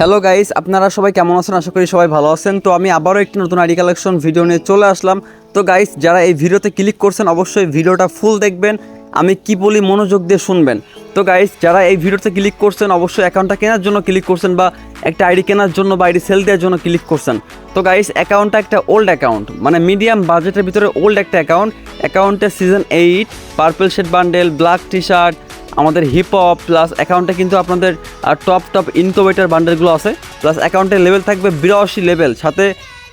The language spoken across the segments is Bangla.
হ্যালো গাইস আপনারা সবাই কেমন আছেন? আশা করি সবাই ভালো আছেন। তো আমি আবারও একটি নতুন আইডি কালেকশন ভিডিও নিয়ে চলে আসলাম। তো গাইস যারা এই ভিডিওতে ক্লিক করছেন, অবশ্যই ভিডিওটা ফুল দেখবেন। আমি কি বলি, মনোযোগ দিয়ে শুনবেন। তো গাইস যারা এই ভিডিওতে ক্লিক করছেন, অবশ্যই অ্যাকাউন্টটা কেনার জন্য ক্লিক করছেন বা একটা আইডি কেনার জন্য বা আইডি সেল দেওয়ার জন্য ক্লিক করছেন। তো গাইস অ্যাকাউন্টটা একটা ওল্ড অ্যাকাউন্ট মানে মিডিয়াম বাজেটের ভিতরে ওল্ড একটা অ্যাকাউন্ট অ্যাকাউন্টে season eight purple shade bundle black T shirt আমাদের হিপ হপ প্লাস অ্যাকাউন্টে কিন্তু আপনাদের টপ টপ ইনকোভেটার বান্ডেলগুলো আছে। প্লাস অ্যাকাউন্টের লেভেল থাকবে বিরাশি লেভেল সাথে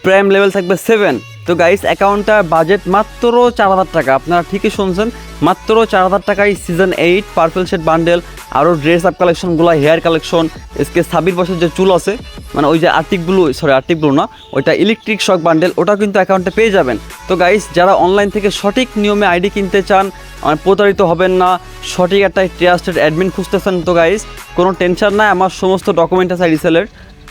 প্রাইম লেভেল থাকবে সেভেন তো গাইস অ্যাকাউন্টটার বাজেট মাত্র চার হাজার টাকা। আপনারা ঠিকই শুনছেন, মাত্র চার হাজার টাকায় season eight purple shade bundle আরও ড্রেস আপ কালেকশনগুলো হেয়ার কালেকশন এসকে ছাব্বিশ বছর যে চুল আছে মানে ওই যে আর্টিকগুলো সরি আর্টিকগুলো না, ওইটা ইলেকট্রিক শক বান্ডেল ওটা কিন্তু অ্যাকাউন্টে পেয়ে যাবেন। তো গাইস যারা অনলাইন থেকে সঠিক নিয়মে আইডি কিনতে চান মানে প্রতারিত হবেন না, সঠিক একটা ট্রাস্টেড অ্যাডমিন খুঁজতেছেন, তো গাইস কোনো টেনশন নাই, আমার সমস্ত ডকুমেন্ট আছে রিসেলের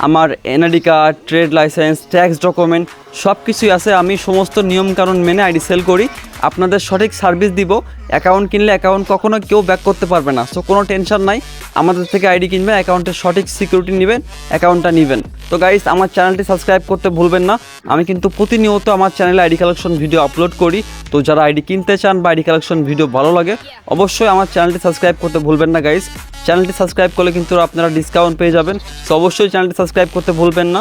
আমার NID card trade licence tax document সব কিছুই আছে, আমি সমস্ত নিয়মকানুন মেনে আইডি সেল করি, আপনাদের সঠিক সার্ভিস দিব। অ্যাকাউন্ট কিনলে অ্যাকাউন্ট কখনো কেউ ব্যাক করতে পারবে না, সো কোনো টেনশন নাই, আমাদের থেকে আইডি কিনবেন অ্যাকাউন্টের সঠিক সিকিউরিটি নেবেন, অ্যাকাউন্টটা নেবেন। তো গাইস আমার চ্যানেলটি সাবস্ক্রাইব করতে ভুলবেন না, আমি কিন্তু প্রতিনিয়ত আমার চ্যানেলে আইডি কালেকশন ভিডিও আপলোড করি, তো যারা আইডি কিনতে চান বা আইডি কালেকশন ভিডিও ভালো লাগে, অবশ্যই আমার চ্যানেলটি সাবস্ক্রাইব করতে ভুলবেন না গাইস চ্যানেলটি সাবস্ক্রাইব করলে কিন্তু আপনারা ডিসকাউন্ট পেয়ে যাবেন, তো অবশ্যই চ্যানেলটি সাবস্ক্রাইব করতে ভুলবেন না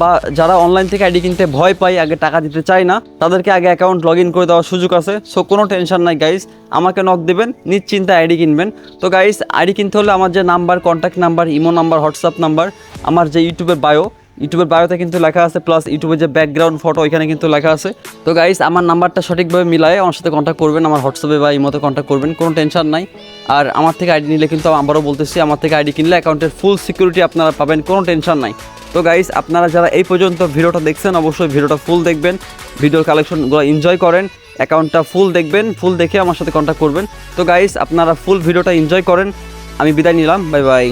বা যারা অনলাইন থেকে আইডি কিনতে ভয় পায় আগে টাকা দিতে চাই না। তাদেরকে আগে অ্যাকাউন্ট লগ ইন করে দেওয়ার সুযোগ আছে। সো কোনো টেনশন নাই গাইস আমাকে নক দেবেন, নিশ্চিন্তে আইডি কিনবেন। তো গাইস আইডি কিনতে হলে আমার যে number contact number imo number WhatsApp number আমার যে ইউটিউবের বায়ো ইউটিউবের বায়োতে কিন্তু লেখা আছে প্লাস ইউটিউবের যে ব্যাকগ্রাউন্ড ফটো ওইখানে কিন্তু লেখা আছে। তো গাইস আমার নাম্বারটা সঠিকভাবে মিলায়ে আমার সাথে কন্ট্যাক্ট করবেন, আমার হোয়াটসঅ্যাপে বা ইমোতে কন্ট্যাক্ট করবেন, কোনো টেনশন নাই। আর আমার থেকে আইডি নিলে কিন্তু আবারও বলতেছি, আমার থেকে আইডি কিনলে অ্যাকাউন্টের ফুল সিকিউরিটি আপনারা পাবেন, কোনো টেনশন নাই। তো গাইস আপনারা যারা এই পর্যন্ত ভিডিওটা দেখছেন, অবশ্যই ভিডিওটা ফুল দেখবেন। ভিডিওর কালেকশনগুলো এনজয় করেন অ্যাকাউন্টটা ফুল দেখবেন ফুল দেখে আমার সাথে কন্ট্যাক্ট করবেন। তো গাইস আপনারা ফুল ভিডিওটা এনজয় করেন। আমি বিদায় নিলাম বাই বাই